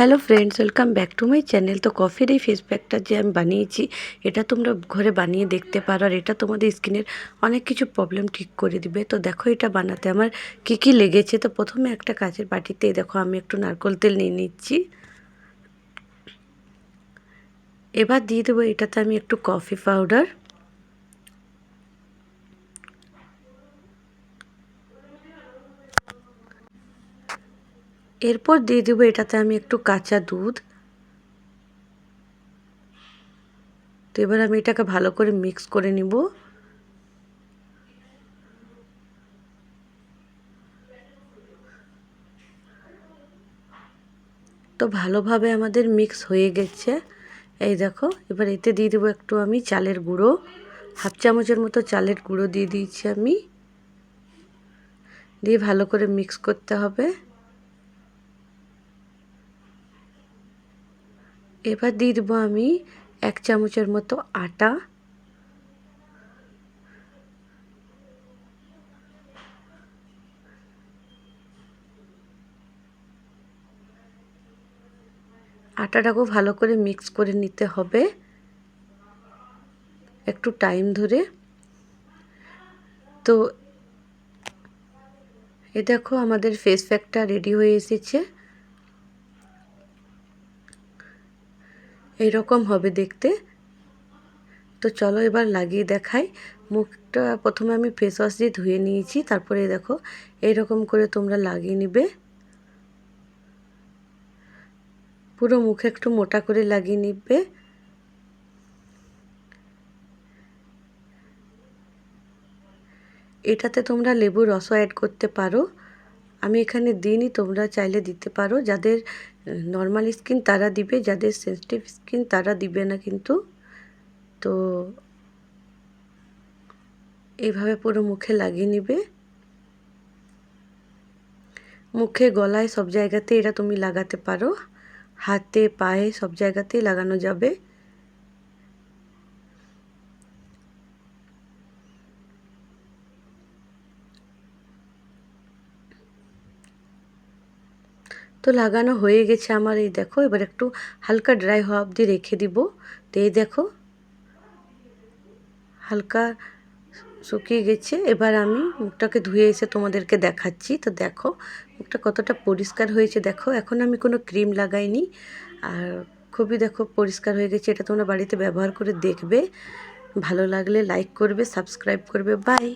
Hello friends welcome back to my channel তো কফির এই ফেস প্যাকটা যে আমি বানিয়েছি, এটা তোমরা ঘরে বানিয়ে দেখতে পারো আর এটা তোমাদের স্কিনের অনেক কিছু প্রবলেম ঠিক করে দিবে। তো দেখো এটা বানাতে আমার কি কি লেগেছে। তো প্রথমে একটা কাচের বাটিতে দেখো আমি একটু নারকোল তেল নিয়ে নিচ্ছি। এবার দিয়ে দেবো এটাতে আমি একটু কফি পাউডার এরপর দিয়ে দেবো এটাতে আমি একটু কাঁচা দুধ। তো এবার আমি এটাকে ভালো করে মিক্স করে নিব। তো ভালোভাবে আমাদের মিক্স হয়ে গেছে। এই দেখো, এবার এতে দিয়ে দেবো একটু আমি চালের গুঁড়ো। হাফ চামচের মতো চালের গুঁড়ো দিয়ে দিয়েছি আমি। দিয়ে ভালো করে মিক্স করতে হবে। এবার দিয়ে দেবো আমি এক চামচের মতো আটা। আটাটাকেও ভালো করে মিক্স করে নিতে হবে। একটু টাইম ধরে। তো, এ দেখো আমাদের ফেস প্যাকটা রেডি হয়ে এসেছে। এইরকম হবে দেখতে। তো চলো এবার লাগিয়ে দেখাই। মুখটা প্রথমে আমি ফেস ওয়াশ দিয়ে ধুয়ে নিয়েছি, তারপরে দেখো এইরকম করে তোমরা লাগিয়ে নিবে। পুরো মুখে একটু মোটা করে লাগিয়ে নিবে। এটাতে তোমরা লেবুর রসও অ্যাড করতে পারো। আমি এখানে দিইনি তোমরা চাইলে দিতে পারো। যাদের নর্মাল স্কিন তারা দিবে, যাদের সেন্সিটিভ স্কিন তারা দিবে না কিন্তু। তো এইভাবে পুরো মুখে লাগিয়ে নিবে। মুখে, গলায় সব জায়গাতে এটা তুমি লাগাতে পারো। হাতে, পায়ে সব জায়গাতেই লাগানো যাবে। তো লাগানো হয়ে গেছে আমার, এই দেখো, এবার একটু হালকা ড্রাই হওয়া অবধি রেখে দিব। তো এই দেখো, হালকা শুকিয়ে গেছে। এবার আমি মুখটাকে ধুয়ে এসে তোমাদেরকে দেখাচ্ছি। তো দেখো, মুখটা কতটা পরিষ্কার হয়েছে। দেখো, এখন আমি কোনো ক্রিম লাগাইনি। আর খুবই দেখো পরিষ্কার হয়ে গেছে। এটা তোমরা বাড়িতে ব্যবহার করে দেখবে। ভালো লাগলে লাইক করবে সাবস্ক্রাইব করবে। বাই